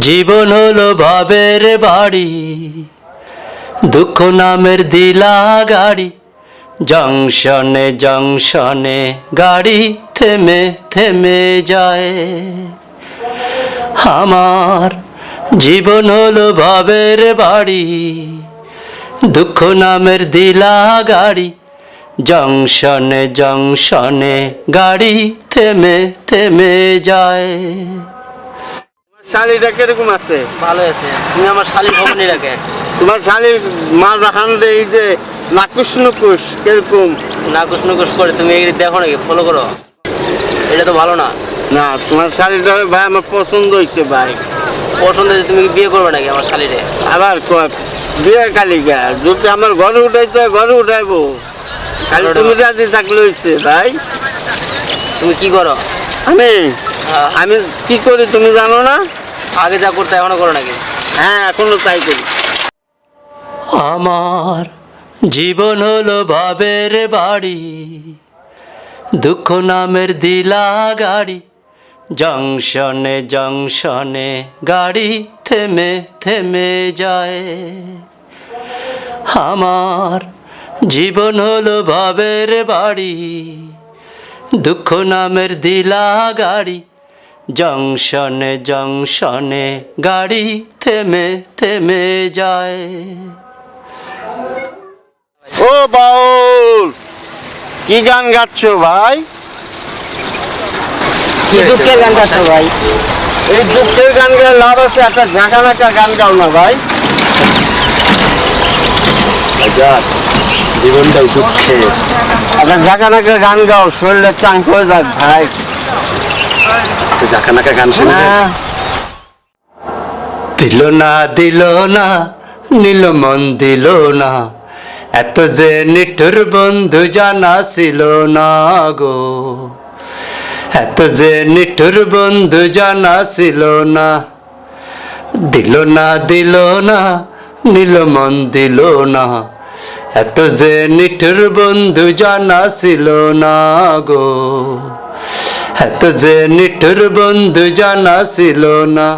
জীবন হলো ভাবের বাড়ি, দুঃখ নামের দিলা গাড়ি, জংশনে জংশনে গাড়ি থেমে থেমে যায়। আমার জীবন হলো ভাবের বাড়ি, দুঃখ নামের দিলা গাড়ি, জংশনে জংশনে গাড়ি থেমে থেমে যায়। শালিটা কীরকম আছে? ভালো আছে। তুমি আমার শালি নিয়ে রাখে। তোমার শালির মা দেখান এই যে নাকুশ নুকুশ কীরকম? নাকুশ নুকুশ করে তুমি এগুলি দেখো নাকি ফলো করো। এটা তো ভালো না। না তোমার শালিটা ভাই আমার পছন্দ হয়েছে ভাই। পছন্দ হয়েছে তুমি বিয়ে করবে নাকি আমার শালিরে? আবার বিয়ে কালিকা যদি আমার ঘরে উঠাইতে ঘরে উঠাইবো। খালি তুমি রাজি থাকলে হয়েছে ভাই। তুমি কি করো? আমি হ্যাঁ। আমি কি করি তুমি জানো না? আগে যা করতে এখনও করো নাকি? হ্যাঁ এখনও তাই করি। আমার জীবন হলো ভাবের বাড়ি দুঃখ নামের দিলা গাড়ি জংশনে জংশনে গাড়ি থেমে থেমে যায়। আমার জীবন হলো ভাবের বাড়ি দুঃখ নামের দিলা গাড়ি জংশনে জংশনে গাড়ি থেমে থেমে যায়। ও বাউল কি গান গাচ্ছ ভাই? কি দুঃখের গান গাচ্ছো ভাই? এই দুঃখের গান গেলে লাভ আছে একটা ঝাঁকা নাকা গান গাও না ভাই। জীবনটাই দুঃখে একটা ঝাঁকা নাকা গান গাও শরীরটা চাং হয়ে যাক ভাই। জাকা নাকা গান শুনবে হ্যাঁ দিল না দিল না নীল মন দিল না। এত যে নিঠুর বন্ধু জানা ছিল না গো। এত যে নিঠুর বন্ধু জানা ছিল না। দিল না দিল না নীল মন দিল না। এত যে নিঠুর বন্ধু জানা ছিল না গো। এত যে নিঠুর বন্ধু জানা ছিল না।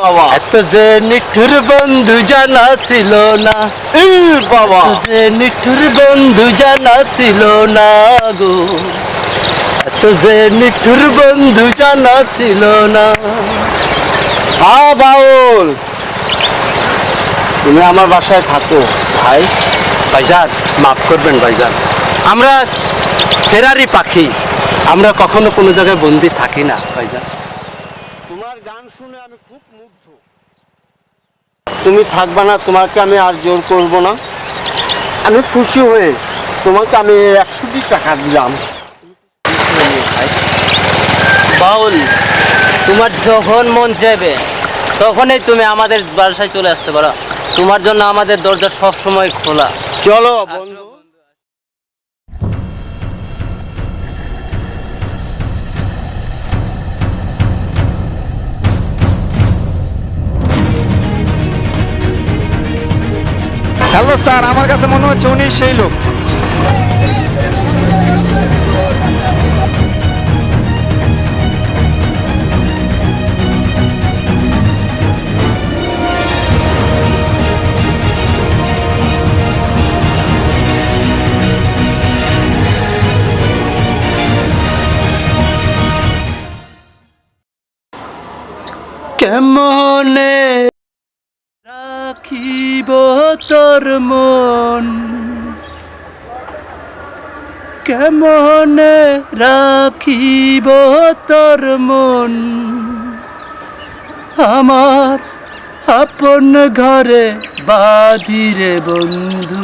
বাবা। এত যে নিঠুর বন্ধু জানা ছিল না। এই বাবা। যে নিঠুর বন্ধু জানা ছিল না গো। এত যে নিঠুর বন্ধু জানা ছিল না। আ বাউল। তুমি আমার বাসায় থাকো। ভাই ভাইজান মাফ করবেন ভাইজান। আমরা ফেরারি পাখি। আমরা কখনো কোনো জায়গায় বন্দি থাকি না ভাইজান। তোমার গান শুনে আমি খুব মুগ্ধ। তুমি থাকবা না তোমাকে আমি আর জোর করব না। আমি খুশি হয়ে তোমাকে আমি একশোটি টাকা দিলাম। বাউল তোমার যখন মন চাইবে তখনই তুমি আমাদের বাসায় চলে আসতে পারো। তোমার জন্য আমাদের দরজা সব সময় খোলা। চলো বন্ধু। হ্যালো স্যার আমার কাছে মনে হচ্ছে উনি সেই লোক। তোর মন। কেমনে রাখিব তোর মন? আমার আপন ঘরে বাদিরে বন্ধু।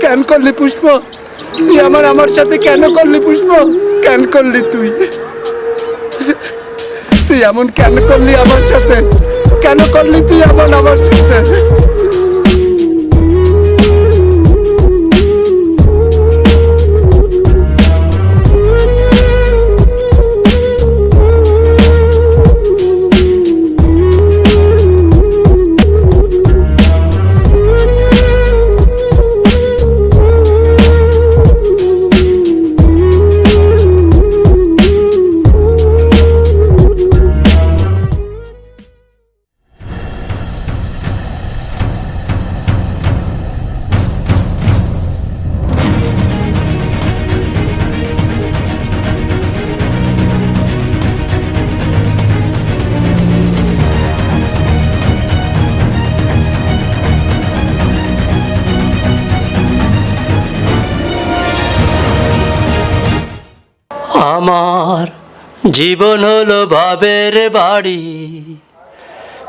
কেন করলি পুষ্প? তুই আমার আমার সাথে কেন করলি পুষ্প? কেন করলি তুই? তুই এমন কেন করলি আমার সাথে? কেন করলি তুই এমন আমার সাথে? আমার জীবন হলো ভাবের বাড়ি,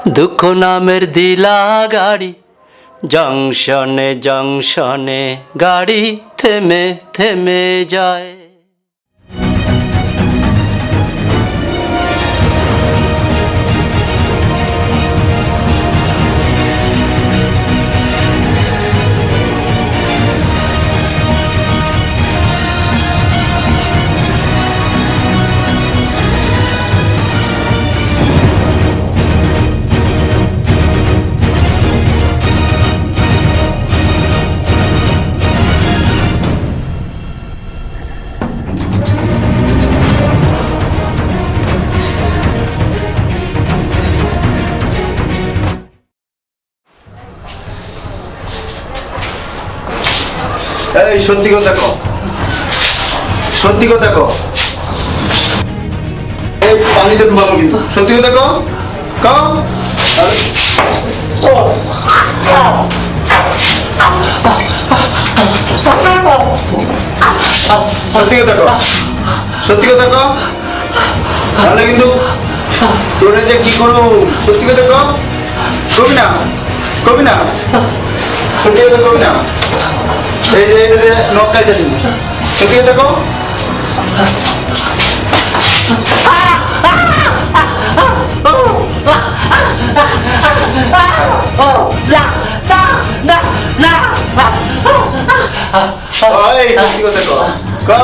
দুঃখ নামের দিলা গাড়ি, জংশনে জংশনে গাড়ি থেমে থেমে যায়। এই, সত্যি কথা কো সত্যি কথা কো এই, পানিতে ডুবাবো কিন্তু। সত্যি কথা কো কো সত্যি কথা কো সত্যি কথা কো তাহলে কিন্তু তোরে যে কি করু সত্যি কথা কো কবি না। কবি না। সত্যি কথা কবি না। এই যে এটা যে, নখ কাটতেছি। সত্যি কথা কো ওই সত্যি কথা কো কো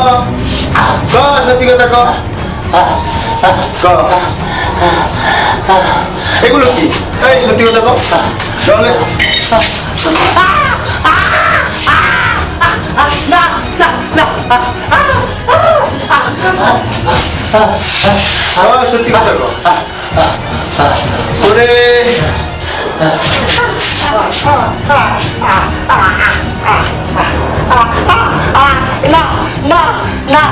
কো সত্যি কথা কো কো এগুলো কি? এই, সত্যি কথা কো তাহলে সত্যি কথা করে না না না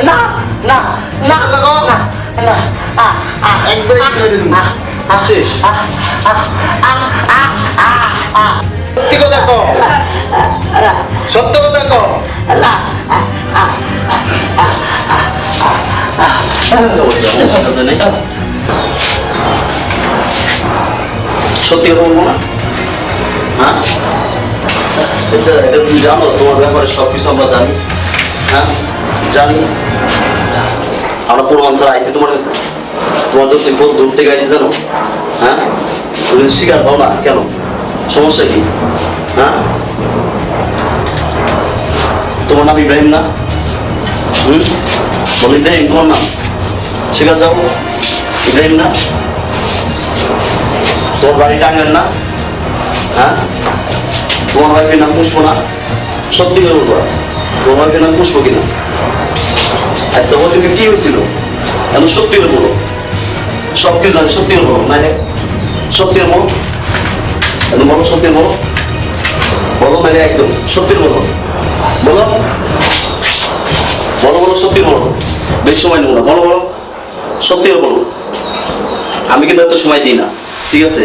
না না না না একবার আসছিস? সত্যি কথা কো সত্য কথা কো সত্যি কথা বলব না? হ্যাঁ? আচ্ছা এটা তুমি জানো তোমার ব্যাপারে সব কিছু আমরা জানি। হ্যাঁ? জানি। আমরা প্রমাণ ছাড়া আইসি তোমার কাছে। তোমার দোষে কোন দূর থেকে আইসি জানো? হ্যাঁ? তুমি স্বীকার পাও না কেন? সমস্যা কি? হ্যাঁ? তোমার নাম ইব্রাহিম না? হুম? বল ইব্রাহিম, তোমার নাম? যাব ইব্রাহিম না? তোর বাড়ি টাঙ্গেন না? হ্যাঁ? তোমার ওয়াইফের নাম পুষ্প না? সত্যি করে বলব, তোমার ওয়াইফের নাম পুষ্প কিনা? আচ্ছা ওদিকে কি হয়েছিল? এখন সত্যি করে বলো। সব কিছু জানি, সত্যি করে বলো। না সত্যি বলো। এখন বলো সত্যি বলো। বলো মানে একদম সত্যি বলো। বলো। বলো বলো, সত্যি বলো। বেশি সময় নেব না। বলো বলো। সত্যি বলো আমি কিন্তু এত সময় দিই না, ঠিক আছে?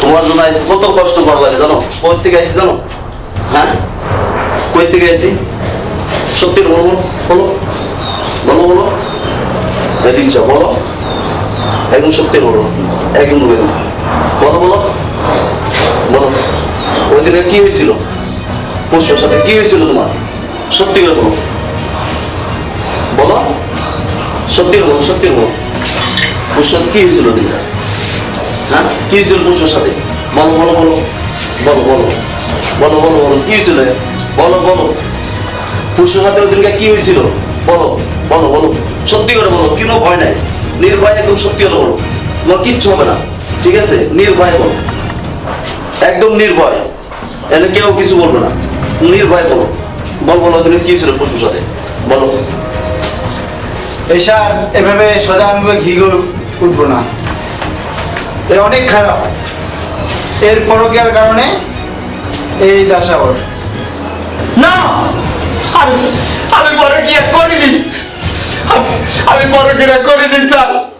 তোমার জন্য কত কষ্ট করা লাগে, জানো? কই থেকে আইসি জানো? হ্যাঁ? কই থেকে আইসি সত্যি বলব বলো বলো। বলো দিচ্ছ বলো। একদম সত্যি বলো একদম বলো বলো। বলো। ওই দিনে কি হয়েছিল? পুষ্পর সাথে কি হয়েছিল তোমার? সত্যি করে বলো। বলো। সত্যি বলো সত্যি বলো। পুষ্পর কি হয়েছিল দিনটা হ্যাঁ? কি হয়েছিল পুষ্পর সাথে বলো বলো বলো। বলো বলো। বলো বলো বলো। কি হয়েছিল? বলো বলো। পুষ্পর সাথে ওই দিনকে কি হয়েছিল? বলো বলো বলো। সত্যি করে বলো। কোনো ভয় নাই। নির্ভয় একদম সত্যি করে বলো। তোমার কিচ্ছু হবে না। ঠিক আছে? নির্ভয় বলো। একদম নির্ভয়। এখানে কেউ কিছু বলবে না। নির্ভয় বলো বল বলো দিনে কি হয়েছিল পুষ্পর সাথে? বলো। এসা এভাবে সোজা আমি ঘি উঠবো না। এ অনেক খারাপ। এর পরকিয়ার কারণে এই দশা ওর না! আমি আমি পরকিয়া করিনি। আমি- আমি পরকিয়া করিনি স্যার।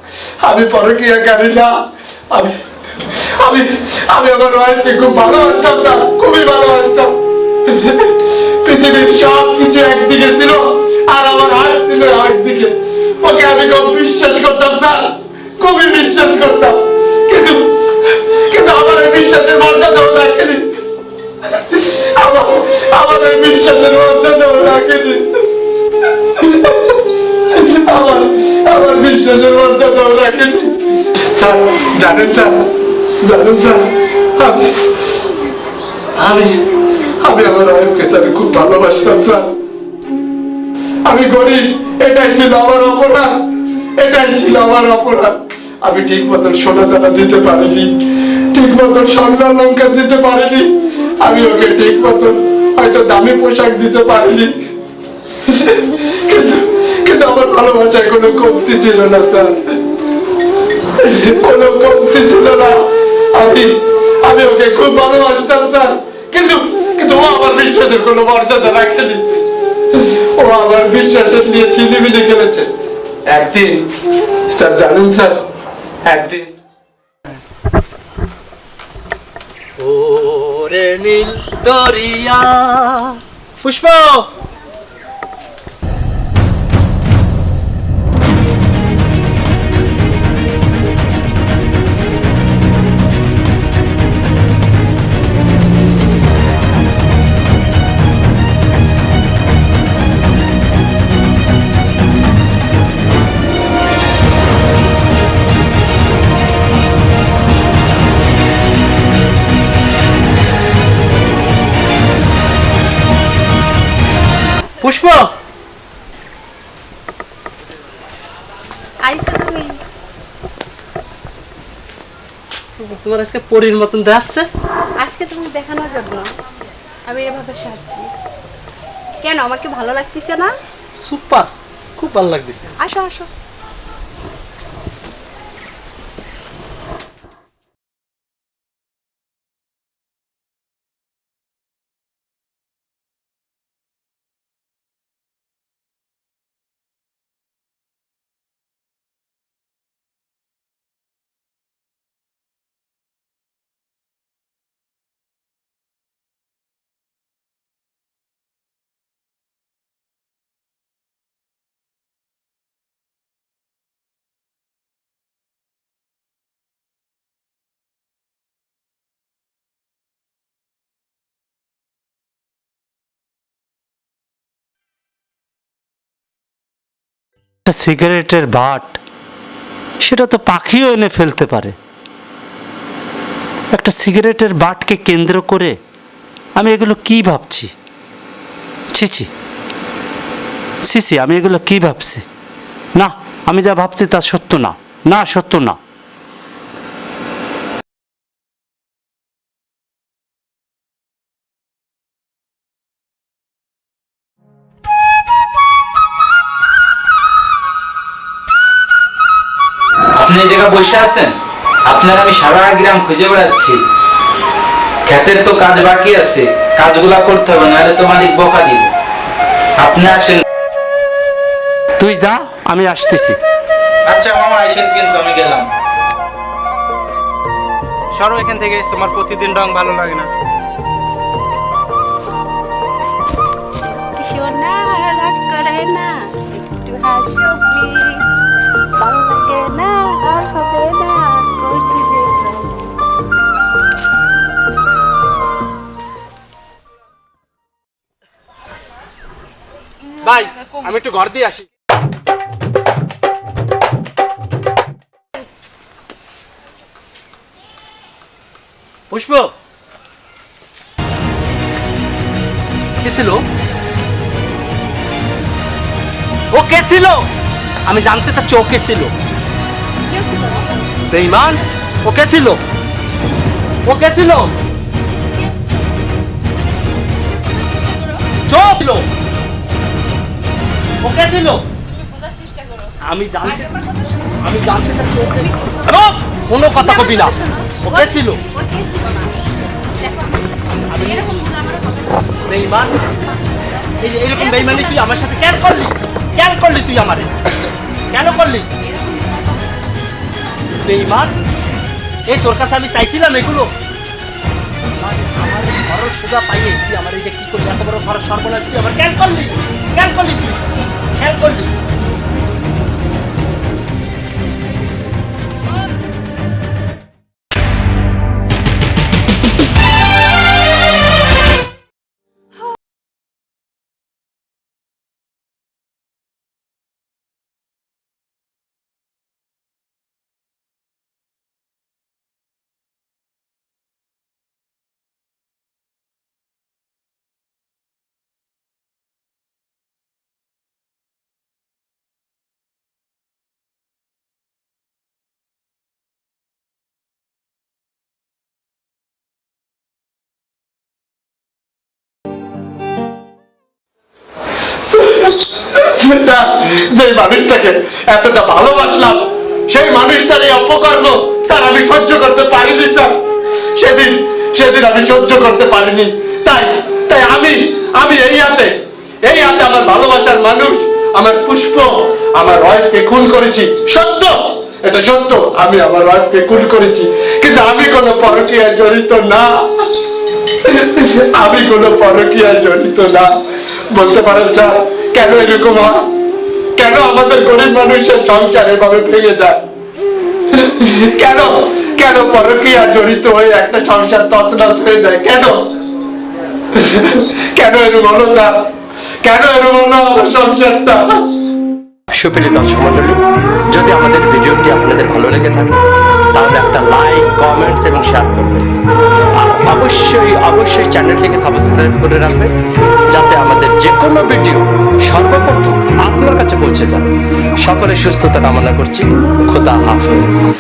আমি পরকিয়া করি না। আমি আমি আমি আমার ওয়াইফকে খুব ভালোবাসতাম স্যার। খুবই ভালোবাসতাম পৃথিবীর সব কিছু একদিকে ছিল আমার হাত ছিল আমার দিকে ওকে আমি খুব বিশ্বাস করতাম, স্যার। খুবই বিশ্বাস করতাম। কিন্তু কিন্তু আমার ওই বিশ্বাসের মর্যাদাও রাখেনি। আমার ওই বিশ্বাসের মর্যাদাও রাখেনি। আমার আমার বিশ্বাসের মর্যাদাও রাখেনি। স্যার, জানেন স্যার জানেন, স্যার, আমি আমি আমি আমার ওয়াইফকে স্যার খুব ভালোবাসতাম, স্যার। আমি গরিব, এটাই ছিল আমার অপরাধ, এটাই ছিল আমার অপরাধ। আমি ঠিক মতন সোনা দানা দিতে পারিনি, ঠিক মতন স্বর্ণ অলঙ্কার দিতে পারিনি, আমি ওকে ঠিক মতন হয়তো দামি পোশাক দিতে পারিনি। কিন্তু আমার ভালোবাসায় কোনো কমতি ছিল না, স্যার। কোনো কমতি ছিল না। আমি আমি ওকে খুব ভালোবাসতাম, স্যার। কিন্তু ও আমার বিশ্বাসের কোনো মর্যাদা রাখেনি। ও আমার বিশ্বাসের নিয়ে চিলিমিলি খেলেছে। একদিন, স্যার জানেন স্যার, একদিন। ওরে নীল দরিয়া, পুষ্প! পুষ্প! আইসা তুমি। তোমার আজকে পরীর মতন দেখাচ্ছে। আজকে তুমি দেখানোর জন্য আমি এভাবে সাজছি। কেন আমাকে ভালো লাগতেছে না? সুপার খুব ভালো লাগতেছে। আসো আসো। একটা সিগারেটের বাট, সেটা তো পাখিও এনে ফেলতে পারে। একটা সিগারেটের বাটকে কেন্দ্র করে আমি এগুলো কি ভাবছি? ছিছি ছি, আমি এগুলো কি ভাবছি? না, আমি যা ভাবছি তা সত্য না। না, সত্য না। জায়গায় বসে আছেন? আপনার আমি সারা গ্রাম খুঁজে বেড়াচ্ছি। ক্ষেতের তো কাজ বাকি আছে কাজগুলা করতে হবে নাহলে তো মালিক বকা দিব। আপনি আসেন। তুই যা আমি আসতেছি। আচ্ছা মামা আসেন কিন্তু আমি গেলাম। সরো এখান থেকে তোমার প্রতিদিন রং ভালো লাগে না। কিছু না রাগ করে না একটু হাসো প্লিজ ভালো লাগে না আর হবে না করছি ভাই আমি একটু ঘর দিয়ে আসি। পুষ্প! কে ছিল? ও কে ছিল? আমি জানতে চাচ্ছি ও কে ছিল? বেইমান ও কে ছিল? ও কে ছিল? চোখ ছিল। ও কে ছিল? আমি জানতে আমি জানতে চাচ্ছি ও কে ছিল। কোনো কথা কবি না। ও কে ছিল? এরকম বেইমান এইরকম বেইমানি তুই আমার সাথে কেন করলি? কেন করলি তুই আমারে? কেন করলি? বেইমান এই তোর কাছে আমি চাইছিলাম এগুলো। আমার ঘরের সোজা পাইয়ে তুই আমার এই যে কি করলি, এত বড় ঘরের সর্বনাশ তুই আমার খেয়াল করলি? খেয়াল করলি তুই? কেন স্যার সেই মানুষটাকে এতটা ভালোবাসলাম, সেই মানুষটার এই অপকর্ম আমি সহ্য করতে পারিনি, স্যার। সেদিন সেদিন আমি সহ্য করতে পারিনি। তাই তাই আমি আমি এই হাতে এই হাতে আমার ভালোবাসার মানুষ, আমার পুষ্প, আমার খুন করেছি। সত্য, এটা সত্য, আমি আমার ওয়াইফকে খুন করেছি। কিন্তু আমি কোনো পরকীয়ায় জড়িত না। আমি কোনো পরকীয়ায় জড়িত না। বলতে পারেন, স্যার কেন এরকম হয়? কেন আমাদের গরিব মানুষের সংসার এভাবে ভেঙে যায়? কেন? কেন পরকীয়া জড়িত হয়ে একটা সংসার তছনছ হয়ে যায়? কেন? কেন এরকম হলো, স্যার? কেন এরকম হলো আমার সংসারটা? সুপ্রিয় দর্শক মন্ডলী যদি আমাদের ভিডিওটি আপনাদের ভালো লেগে থাকে, তাহলে একটা লাইক কমেন্টস এবং শেয়ার করবেন। আর অবশ্যই অবশ্যই চ্যানেলটিকে সাবস্ক্রাইব করে রাখবেন। যাতে আমাদের যে কোনো ভিডিও সর্বপ্রথম আপনার কাছে পৌঁছে যায়। সকলে সুস্থতা কামনা করছি। খোদা হাফেজ।